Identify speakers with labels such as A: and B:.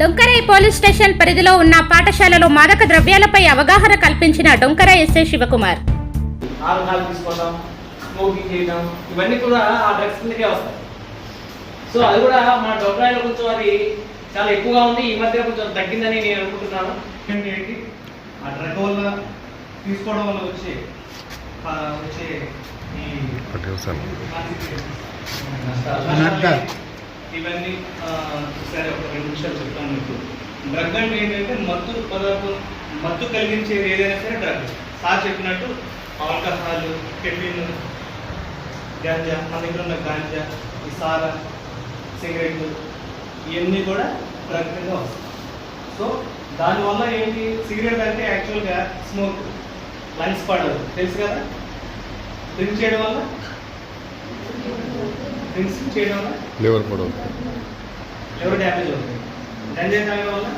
A: డొంకరై police station పరిధిలో ఉన్న పాఠశాలలో మాదక ద్రవ్యాలపై అవగాహన కల్పించిన డొంకర ఎస్ఐ శివకుమార్.
B: ఆల్కహాల్ తీసుకోవడం స్మోకింగ్ చేయడం ఇవన్నీ కూడా ఆ డ్రగ్స్ కిందకే వస్తాయి. సో అది కూడా మన డొక్రాయిలో కొంచెం అది చాలా ఎక్కువగా ఉంది. ఈ మధ్య కొంచెం తగ్గిందని నేను అనుకుంటున్నాను.
C: ఏంటి ఏంటి? ఆ డ్రగ్ వల్ల తీసుకోవడం వల్ల వచ్చే వచ్చే ఈ
D: అనర్థాలు.
C: ఇవన్నీ సరే ఒక రెండు నిమిషాలు చెప్తాను మీకు. డ్రగ్ అంటే ఏంటంటే మత్తు పదార్థం మత్తు కలిగించేది ఏదైనా సరే డ్రగ్. సార్ చెప్పినట్టు ఆల్కహాల్ కెఫిన్ గాంజా మన దగ్గర ఉన్న గాంజా ఈ సారా సిగరెట్లు ఇవన్నీ కూడా డ్రగ్ కింద వస్తాయి. సో దానివల్ల ఏంటి? సిగరెట్ అంటే యాక్చువల్గా స్మోక్ లంగ్స్ పడదు. తెలుసు కదా? డ్రింక్ చేయడం వల్ల? డ్రింక్స్ చేయడం వల్ల?
D: లివర్ పొడవు
C: ఎవరు డ్యామేజ్ అవుతుంది. తాగడం వల్ల?